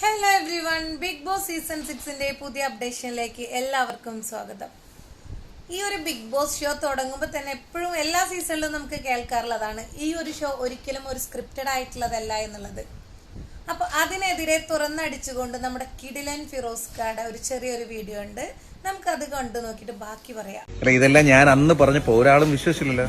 Hello everyone Bigg Boss season സിക്സിന്റെ പുതിയ അപ്ഡേഷനിലേക്ക് എല്ലാവർക്കും സ്വാഗതം. ഈ ഒരു ബിഗ് ബോസ് ഷോ തുടങ്ങുമ്പോൾ തന്നെ എപ്പോഴും എല്ലാ സീസണിലും നമുക്ക് കേൾക്കാറുള്ളതാണ് ഈ ഒരു ഷോ ഒരിക്കലും ഒരു സ്ക്രിപ്റ്റഡ് ആയിട്ടുള്ളതല്ല എന്നുള്ളത്. അപ്പോൾ അതിനെതിരെ തുറന്നടിച്ചുകൊണ്ട് നമ്മുടെ കിഡിലൻ ഫിറോസ് കാട ഒരു ചെറിയൊരു വീഡിയോ ഉണ്ട്. നമുക്ക് അത് കണ്ടു നോക്കിയിട്ട് ബാക്കി പറയാം. ഇതെല്ലാം ഞാൻ അന്ന് പറഞ്ഞപ്പോ ഒരാളും വിശ്വസിച്ചില്ലല്ലോ.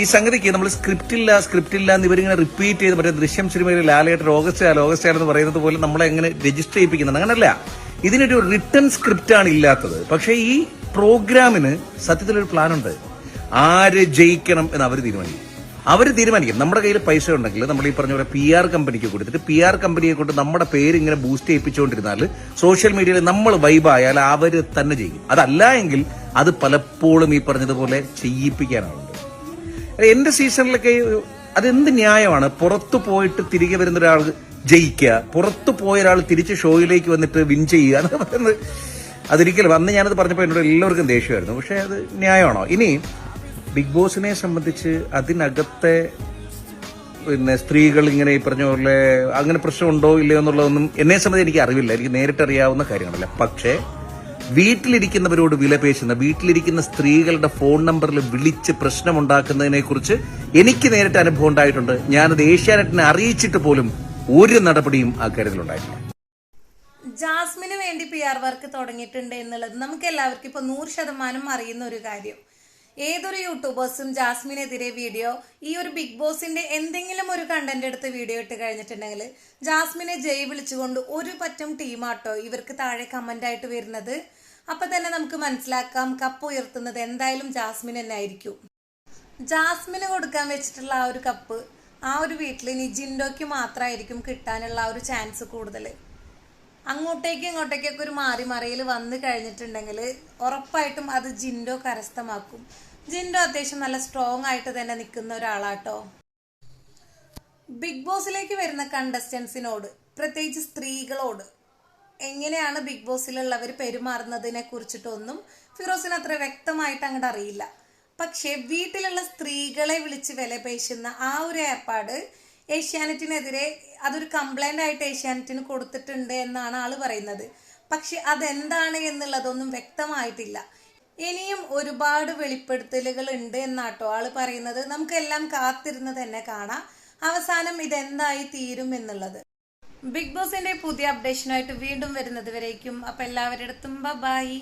ഈ സംഗതിക്ക് നമ്മൾ സ്ക്രിപ്റ്റ് ഇല്ല സ്ക്രിപ്റ്റ് ഇല്ല എന്ന് ഇവരിങ്ങനെ റിപ്പീറ്റ് ചെയ്ത് മറ്റേ ദൃശ്യം സിനിമയിൽ ലാലേട്ടൻ ഓഗസ്റ്റ് ആൽ എന്ന് പറയുന്നത് പോലെ നമ്മളെ എങ്ങനെ രജിസ്റ്റർ ചെയ്യിപ്പിക്കുന്നത് അങ്ങനല്ല. ഇതിനൊരു റിട്ടേൺ സ്ക്രിപ്റ്റ് ആണ് ഇല്ലാത്തത്. പക്ഷേ ഈ പ്രോഗ്രാമിന് സത്യത്തിലൊരു പ്ലാൻ ഉണ്ട് ആര് ജയിക്കണം എന്ന് അവർ തീരുമാനിക്കും. അവർ തീരുമാനിക്കും. നമ്മുടെ കയ്യിൽ പൈസ ഉണ്ടെങ്കിൽ നമ്മൾ ഈ പറഞ്ഞ പോലെ പി ആർ കമ്പനിക്ക് കൊടുത്തിട്ട് പി ആർ കമ്പനിയെ കൊണ്ട് നമ്മുടെ പേര് ഇങ്ങനെ ബൂസ്റ്റ് ചെയ്യിപ്പിച്ചുകൊണ്ടിരുന്നാൽ സോഷ്യൽ മീഡിയയിൽ നമ്മൾ വൈബായാൽ അവർ തന്നെ ചെയ്യും അതല്ല എങ്കിൽ അത് പലപ്പോഴും ഈ പറഞ്ഞതുപോലെ ചെയ്യിപ്പിക്കാനാണ് എന്റെ സീസണിലൊക്കെ അതെന്ത് ന്യായമാണ്? പുറത്തു പോയിട്ട് തിരികെ വരുന്ന ഒരാൾ ജയിക്കുക പുറത്തു പോയ ഒരാൾ തിരിച്ച് ഷോയിലേക്ക് വന്നിട്ട് വിൻ ചെയ്യുക എന്ന് പറയുന്നത് അതൊരിക്കലും. അന്ന് ഞാനത് പറഞ്ഞപ്പോൾ എന്നോട് എല്ലാവർക്കും ദേഷ്യമായിരുന്നു. പക്ഷെ അത് ന്യായമാണോ? ഇനി ബിഗ് ബോസിനെ സംബന്ധിച്ച് അതിനകത്തെ പിന്നെ സ്ത്രീകൾ ഇങ്ങനെ ഈ പറഞ്ഞ പോലെ അങ്ങനെ പ്രശ്നമുണ്ടോ ഇല്ലയോ എന്നുള്ളതൊന്നും എന്നെ സംബന്ധിച്ച് എനിക്ക് അറിവില്ല. എനിക്ക് നേരിട്ട് അറിയാവുന്ന കാര്യങ്ങളല്ല. പക്ഷേ വീട്ടിലിരിക്കുന്നവരോട് വിലപേശുന്ന വീട്ടിലിരിക്കുന്ന സ്ത്രീകളുടെ ഫോൺ നമ്പറിൽ വിളിച്ച് പ്രശ്നമുണ്ടാക്കുന്നതിനെ കുറിച്ച് എനിക്ക് നേരിട്ട് അനുഭവം ഉണ്ടായിട്ടുണ്ട്. ഞാനത് ഏഷ്യാനെറ്റിനെ അറിയിച്ചിട്ട് പോലും ഒരു നടപടിയും ആ കാര്യത്തിലുണ്ടായിട്ടില്ല ജാസ്മിന് വേണ്ടി പി ആർ വർക്ക് തുടങ്ങിയിട്ടുണ്ട് എന്നുള്ളത് നമുക്ക് എല്ലാവർക്കും ഇപ്പൊ നൂറ് ശതമാനം അറിയുന്ന ഒരു കാര്യം. ഏതൊരു യൂട്യൂബേഴ്സും ജാസ്മിനെതിരെ വീഡിയോ ഈ ഒരു ബിഗ് ബോസിന്റെ എന്തെങ്കിലും ഒരു കണ്ടന്റ് എടുത്ത് വീഡിയോ ഇട്ട് കഴിഞ്ഞിട്ടുണ്ടെങ്കിൽ ജാസ്മിനെ ജയ് വിളിച്ചുകൊണ്ട് ഒരു പറ്റം ടീമാട്ടോ ഇവർക്ക് താഴെ കമന്റ് ആയിട്ട് വരുന്നത്. അപ്പൊ തന്നെ നമുക്ക് മനസ്സിലാക്കാം കപ്പ് ഉയർത്തുന്നത് എന്തായാലും ജാസ്മിൻ തന്നെ ആയിരിക്കും. ജാസ്മിന് കൊടുക്കാൻ വെച്ചിട്ടുള്ള ആ ഒരു കപ്പ് ആ ഒരു വീട്ടിൽ ഇനി ജിൻഡോയ്ക്ക് മാത്രമായിരിക്കും കിട്ടാനുള്ള ആ ഒരു ചാൻസ് കൂടുതൽ അങ്ങോട്ടേക്കും ഇങ്ങോട്ടേക്കൊക്കെ ഒരു മാറി മറിയിൽ വന്നു കഴിഞ്ഞിട്ടുണ്ടെങ്കിൽ ഉറപ്പായിട്ടും അത് ജിൻഡോ കരസ്ഥമാക്കും. ജിൻഡോ അത്യാവശ്യം നല്ല സ്ട്രോങ് ആയിട്ട് തന്നെ നിൽക്കുന്ന ഒരാളാട്ടോ. ബിഗ് ബോസിലേക്ക് വരുന്ന കണ്ടസ്റ്റൻസിനോട് പ്രത്യേകിച്ച് സ്ത്രീകളോട് എങ്ങനെയാണ് ബിഗ് ബോസിലുള്ളവർ പെരുമാറുന്നതിനെ കുറിച്ചിട്ടൊന്നും ഫിറോസിന് അത്ര വ്യക്തമായിട്ട് അങ്ങോട്ട് അറിയില്ല. പക്ഷേ വീട്ടിലുള്ള സ്ത്രീകളെ വിളിച്ച് വിലപേശുന്ന ആ ഒരു ഏർപ്പാട് ഏഷ്യാനെറ്റിനെതിരെ അതൊരു കംപ്ലൈന്റ് ആയിട്ട് ഏഷ്യാനെറ്റിന് കൊടുത്തിട്ടുണ്ട് എന്നാണ് ആൾ പറയുന്നത്. പക്ഷെ അതെന്താണ് എന്നുള്ളതൊന്നും വ്യക്തമായിട്ടില്ല. ഇനിയും ഒരുപാട് വെളിപ്പെടുത്തലുകൾ ഉണ്ട് എന്നാട്ടോ ആൾ പറയുന്നത്. നമുക്കെല്ലാം കാത്തിരുന്ന് തന്നെ കാണാം. അവസാനം ഇതെന്തായി തീരും എന്നുള്ളത്. ബിഗ് ബോസിന്റെ പുതിയ അപ്ഡേഷനായിട്ട് വീണ്ടും വരുന്നത് വരേക്കും. അപ്പൊ എല്ലാവരുടെ അടുത്തും ബൈ